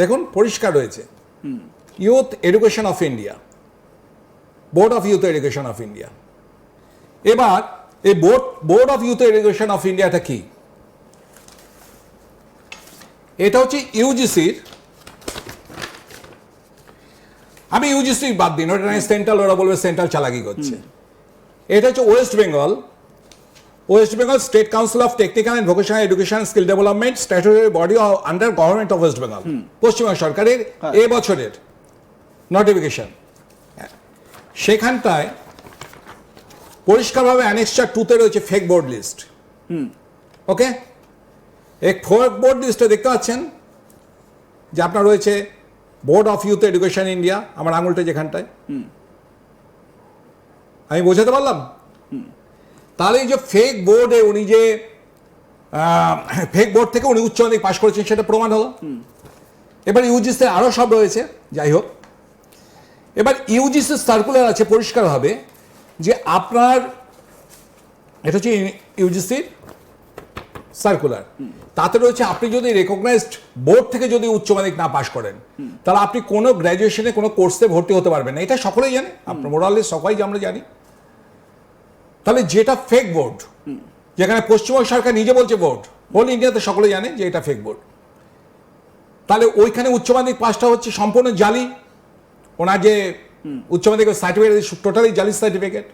দেখুন পরিষ্কার রয়েছে। Youth education of India board of youth education of India এবার এই board board of youth education of ইন্ডিয়াটা কি? এটা হচ্ছে ইউজিসির আমি ইউজিসি বাদ দিন ওটা সেন্ট্রাল ওরা বলবে সেন্ট্রাল চালাকি করছে। এটা হচ্ছে West Bengal West Bengal State Council of Technical and Vocational Education Skill Development Statutory Body under Government of West Bengal. Paschimbanga সরকারের হ্যাঁ। এ বছরের নোটিফিকেশন সেখানটায় পরিষ্কারভাবে অ্যানেক্সচার টুতে রয়েছে ফেক বোর্ড লিস্ট ওকে? এক ফেক বোর্ড লিস্টে দেখতে পাচ্ছেন যে আপনার রয়েছে board of youth education India আমার আঙুলটা যেখানটায়। আমি বোঝাতে পারলাম? তাহলে এই যে ফেক বোর্ডে উনি যে ফেক বোর্ড থেকে উনি উচ্চ মাধ্যমিক পাশ করেছেন সেটা প্রমাণ হলো। এবার ইউজিসি আরও সব রয়েছে যাই হোক। এবার ইউজিসি সার্কুলার আছে পরিষ্কারভাবে যে আপনার এটা হচ্ছে ইউজিসির সার্কুলার তাতে রয়েছে আপনি যদি রেকগনাইজড বোর্ড থেকে যদি উচ্চ মাধ্যমিক না পাশ করেন তাহলে আপনি কোনো গ্র্যাজুয়েশনে কোনো কোর্সে ভর্তি হতে পারবেন না। এটা সকলেই জানে আপনার মোরালে সবাই আমরা জানি। তাহলে যেটা ফেক বোর্ড যেখানে পশ্চিমবঙ্গ সরকার নিজে বলছে বোর্ড হোল ইন্ডিয়াতে সকলে জানে যে এটা ফেক বোর্ড তাহলে ওইখানে উচ্চ মাধ্যমিক পাসটা হচ্ছে সম্পূর্ণ জালি ওনার যে উচ্চ মাধ্যমিক সার্টিফিকেট টোটালি জালি সার্টিফিকেট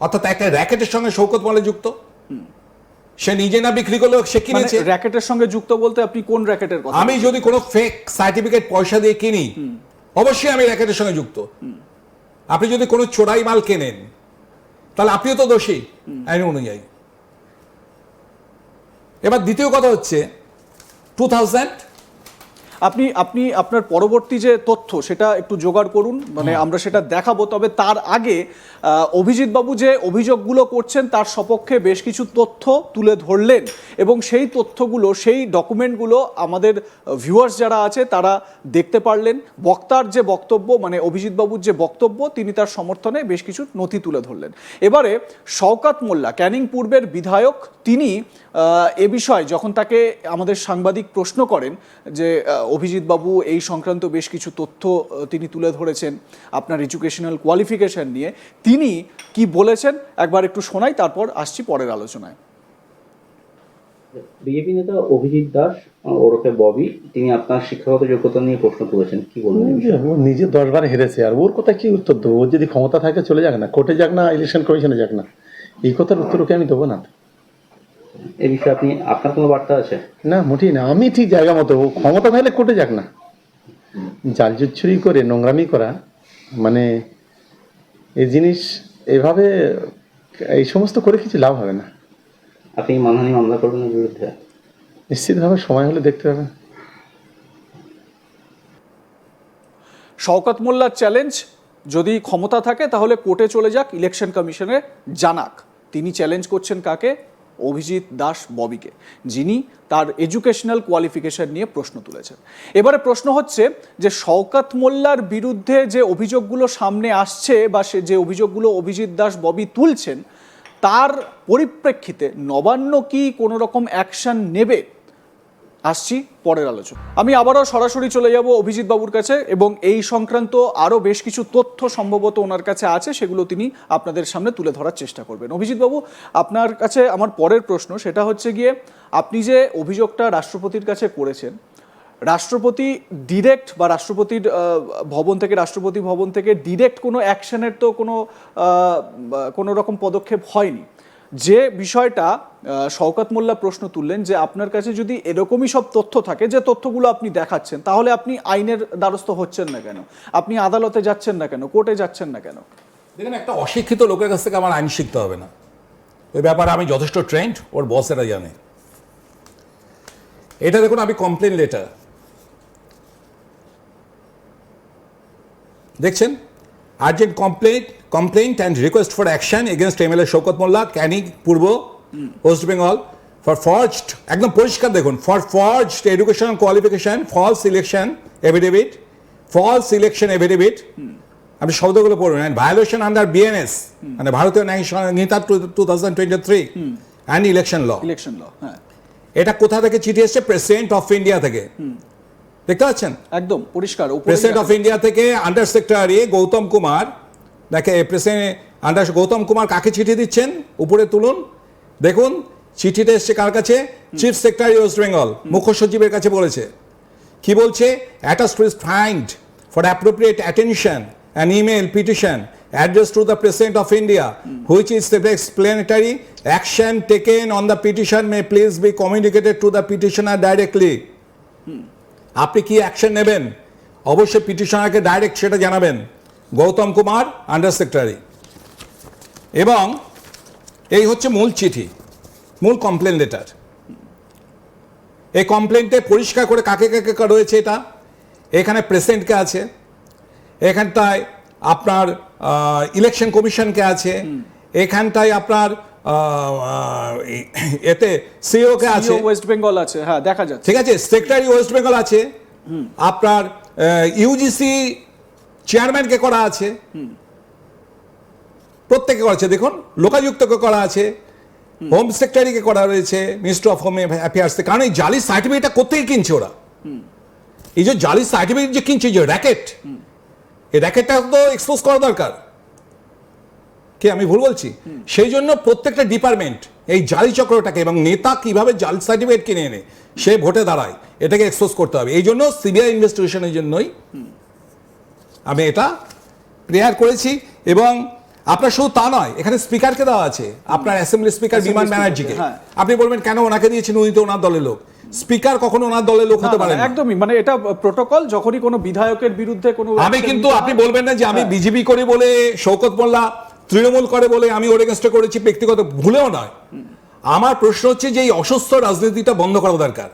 অর্থাৎ একটা র্যাকেটের সঙ্গে শৌকত মলে যুক্ত। সে নিজে না বিক্রি করল সে মানে কিনেছে র্যাকেটের সঙ্গে যুক্ত বলতে আপনি কোন র্যাকেটের কথা আমি যদি কোনো ফেক সার্টিফিকেট পয়সা দিয়ে কিনি অবশ্যই আমি র্যাকেটের সঙ্গে যুক্ত। আপনি যদি কোনো চোরাই মাল কেনেন তাহলে আপনিও তো দোষী। আইন অনুযায়ী। এবার দ্বিতীয় কথা হচ্ছে টু থাউজেন্ড আপনি আপনি আপনার পরবর্তী যে তথ্য সেটা একটু জোগাড় করুন মানে আমরা সেটা দেখাবো। তবে তার আগে অভিজিৎ বাবু যে অভিযোগগুলো করছেন তার সপক্ষে বেশ কিছু তথ্য তুলে ধরলেন এবং সেই তথ্যগুলো সেই ডকুমেন্টগুলো আমাদের ভিউয়ার্স যারা আছে তারা দেখতে পারলেন। বক্তার যে বক্তব্য মানে অভিজিৎ বাবুর যে বক্তব্য তিনি তার সমর্থনে বেশ কিছু নথি তুলে ধরলেন। এবারে শওকাত মোল্লা ক্যানিং পূর্বের বিধায়ক তিনি এ বিষয়ে যখন তাকে আমাদের সাংবাদিক প্রশ্ন করেন যে আহ, অভিজিৎ বাবু এই সংক্রান্ত বেশ কিছু তথ্য তিনি তুলে ধরেছেন আপনার এডুকেশনাল কোয়ালিফিকেশন নিয়ে। তিনি কি বলেছেন? একবার একটু শোনাই তারপর আসছি পরের আলোচনায়। বিজেপি নেতা অভিজিৎ দাস ওরফে ববি তিনি আপনার শিক্ষাগত যোগ্যতা নিয়ে প্রশ্ন তুলেছেন। কি বলবেন ও নিজে দশবার হেরেছে আর ওর কথা কি উত্তর দেবো? ওর যদি ক্ষমতা থাকে চলে যাক না। কোর্টে যাক না ইলেকশন কমিশনে যাক না। এই কথার উত্তর ওকে আমি দেবো না। এই বিষয়ে আপনি আপনার কোনো বার্তা আছে? না মোটেই না আমি ঠিক জায়গা মতো ক্ষমতা থাকলে কোর্টে যাক না। জাল জুচ্ছুরি করে নোংরামি করা মানে এই জিনিস এভাবে এই সমস্ত করে কিছু লাভ হবে না। আপনি মানহানি মামলা করবেন বিরুদ্ধে? নিশ্চিতভাবে সময় হলে দেখতে পাবেন শওকত মোল্লার চ্যালেঞ্জ যদি ক্ষমতা থাকে তাহলে কোর্টে চলে যাক ইলেকশন কমিশনে জানাক। তিনি চ্যালেঞ্জ করছেন কাকে? অভিজিৎ দাস ববিকে, যিনি তার এডুকেশনাল কোয়ালিফিকেশন নিয়ে প্রশ্ন তুলেছেন। এবারে প্রশ্ন হচ্ছে যে শওকাত মোল্লার বিরুদ্ধে যে অভিযোগগুলো সামনে আসছে বা সে যে অভিযোগগুলো অভিজিৎ দাস ববি তুলছেন, তার পরিপ্রেক্ষিতে নবান্ন কি কোনো রকম অ্যাকশন নেবে? আসছি পরের আলোচনা। আমি আবারও সরাসরি চলে যাব অভিজিৎ বাবুর কাছে এবং এই সংক্রান্ত আরও বেশ কিছু তথ্য সম্ভবত ওনার কাছে আছে, সেগুলো তিনি আপনাদের সামনে তুলে ধরার চেষ্টা করবেন। অভিজিৎ বাবু, আপনার কাছে আমার পরের প্রশ্ন, সেটা হচ্ছে গিয়ে, আপনি যে অভিযোগটা রাষ্ট্রপতির কাছে করেছেন, রাষ্ট্রপতি ডিরেক্ট বা রাষ্ট্রপতির ভবন থেকে, রাষ্ট্রপতি ভবন থেকে ডিরেক্ট কোনো অ্যাকশনের তো কোনো কোনো রকম পদক্ষেপ হয়নি। যে বিষয়টা শওকত মোল্লা প্রশ্ন তুললেন যে আপনার কাছে যদি এরকমই সব তথ্য থাকে, যে তথ্যগুলো আপনি দেখাচ্ছেন, তাহলে আপনি আইনের দ্বারস্থ হচ্ছেন না কেন? আপনি আদালতে যাচ্ছেন না কেন? কোর্টে যাচ্ছেন না কেন? দেখেন, একটা অশিক্ষিত লোকের কাছ থেকে আমার আইন শিখতে হবে না। ওই ব্যাপারে আমি যথেষ্ট ট্রেন্ড ওর বসেরা জানে। এটা দেখুন, আমি কমপ্লেন লেটার দেখছেন? Urgent complaint complaint and request for action against M L A Shaukat Molla Canning Purba West Bengal for forged একদম পরিষ্কার দেখুন for forged education qualification false election affidavit false election affidavit আপনি শব্দগুলো পড়বেন and violation under BNS মানে Bharatiya Nyaya Sanhita two thousand twenty three and election law election law হ্যাঁ। এটা কোথা থেকে চিঠি এসছে? প্রেসিডেন্ট অফ ইন্ডিয়া থেকে। দেখতে পাচ্ছেন? একদম পরিষ্কার প্রেসিডেন্ট অফ ইন্ডিয়া থেকে আন্ডার সেক্রেটারি গৌতম কুমার দেখে প্রেসিডেন্ট আন্ডার গৌতম কুমার কাকে চিঠি দিচ্ছেন? উপরে তুলুন। দেখুন চিঠিটা এসছে কার কাছে? চিফ সেক্রেটারি ওয়েস্ট বেঙ্গল মুখ্য সচিবের কাছে বলেছে। কি বলছে? Attest is find for appropriate attention an email petition address to the president of India which is the explanatory action taken on the petition may please be communicated to the petitioner directly আপনি কি action নেবেন? অবশ্যই পিটিশনারকে direct সেটা জানাবেন। Gautam Kumar under secretary এবং এই হচ্ছে মূল চিঠি মূল কমপ্লেন লেটার এই কমপ্লেনটে পরিষ্কার করে কাকে কাকে রয়েছে এটা? এখানে প্রেসিডেন্টকে আছে এখানটায় আপনার ইলেকশন কমিশনকে আছে এখানটায় আপনার এতে সিওকে আছে? ওয়েস্ট বেঙ্গল আছে হ্যাঁ দেখা যাচ্ছে। ঠিক আছে সেক্রেটারি ওয়েস্ট বেঙ্গল আছে। আপনার ইউজিসি চেয়ারম্যানকে করা আছে। প্রত্যেকে করা আছে দেখুন লোকাযুক্তকে করা আছে। হোম। সেক্রেটারিকে করা রয়েছে মিনিস্টার অফ হোম অ্যাফেয়ার্স কারণ এই জালি সার্টিফিকেটটা কোথেকে কিনছে ওরা? এই যে জালি সার্টিফিকেট যে কিনছে যে র্যাকেট এই র্যাকেটটা তো এক্সপোজ করা দরকার। কি আমি ভুল বলছি? সেই জন্য প্রত্যেকটা ডিপার্টমেন্ট এই জালি চক্রটাকে এবং নেতা কীভাবে জাল সার্টিফিকেট কিনে এনে সে ভোটে দাঁড়ায় এটাকে এক্সপোজ করতে হবে। এই জন্য সিবিআই ইনভেস্টিগেশনের জন্যই আমি এটা প্রেয়ার করেছি এবং আপনার শুধু তা নয় এখানে স্পিকারকে দেওয়া আছে আপনার অ্যাসেম্বলি স্পিকার বিমান ব্যানার্জিকে হ্যাঁ। আপনি বলবেন কেন ওনাকে দিয়েছেন? উনি তো ওনার দলের লোক। স্পিকার কখনো ওনার দলের লোক হতে পারে একদমই মানে এটা প্রোটোকল যখনই কোনো বিধায়কের বিরুদ্ধে কোনো আমি কিন্তু আপনি বলবেন না যে আমি হ্যাঁ। বিজেপি করি বলে শৌকত মোল্লা তৃণমূল করে বলে আমি ওর এগেনস্টে করেছি ব্যক্তিগত ভুলেও নয়। আমার প্রশ্ন হচ্ছে যে এই অসুস্থ রাজনীতিটা বন্ধ করা দরকার।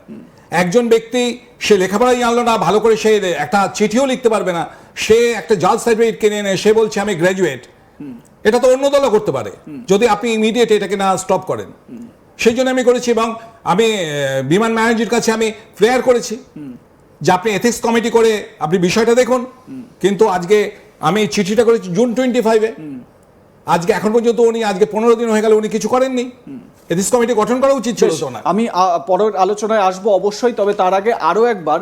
একজন ব্যক্তি সে লেখাপড়াই জানলো না, ভালো করে সে একটা চিঠিও লিখতে পারবে না। সে একটা জাল সার্টিফিকেট কিনে এনে, সে বলছে, আমি গ্র্যাজুয়েট এটা তো অন্য দলও করতে পারে। যদি আপনি ইমিডিয়েট এটাকে না স্টপ করেন। সেই জন্য আমি করেছি এবং আমি বিমান ম্যানেজারের কাছে আমি প্রেয়ার করেছি যে আপনি এথিক্স কমিটি করে আপনি বিষয়টা দেখুন। কিন্তু আজকে আমি চিঠিটা করেছি জুন টোয়েন্টি ফাইভে আজকে এখন পর্যন্ত উনি আজকে পনেরো দিন হয়ে গেল উনি কিছু করেননি। এথিক্স কমিটি গঠন করা উচিত ছিল না আমি পরের আলোচনায় আসব অবশ্যই তবে তার আগে আরও একবার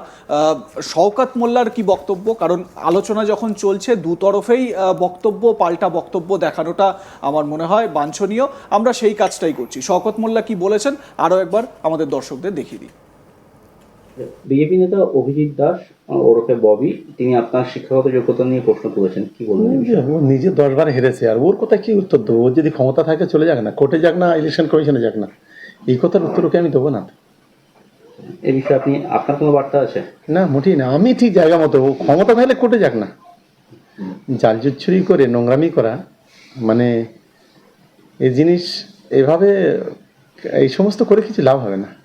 শওকত মোল্লার কি বক্তব্য? কারণ আলোচনা যখন চলছে দু তরফেই আহ, বক্তব্য পাল্টা বক্তব্য দেখানোটা আমার মনে হয় বাঞ্ছনীয়। আমরা সেই কাজটাই করছি। শওকত মোল্লা কি বলেছেন আরও একবার আমাদের দর্শকদের দেখিয়ে দিই। বিজেপি নেতা অভিজিৎ দাস ওরফে ববি তিনি আপনার শিক্ষাগত যোগ্যতা নিয়ে প্রশ্ন তুলেছেন। কি বলবেন ও নিজে দশবার হেরেছে আর ওর কথা কি উত্তর দেবো? ওর যদি ক্ষমতা থাকে চলে যাক না কোর্টে যাক না ইলেকশন কমিশনে যাক না এই কথার উত্তর ওকে আমি দেবো না। এই বিষয়ে আপনি আপনার কোনো বার্তা আছে? না মোটেই না আমি ঠিক জায়গা মতো ও ক্ষমতা থাকলে কোর্টে যাক না। জাল জুচ্ছুরি করে নোংরামি করা মানে এই জিনিস এভাবে এই সমস্ত করে কিছু লাভ হবে না।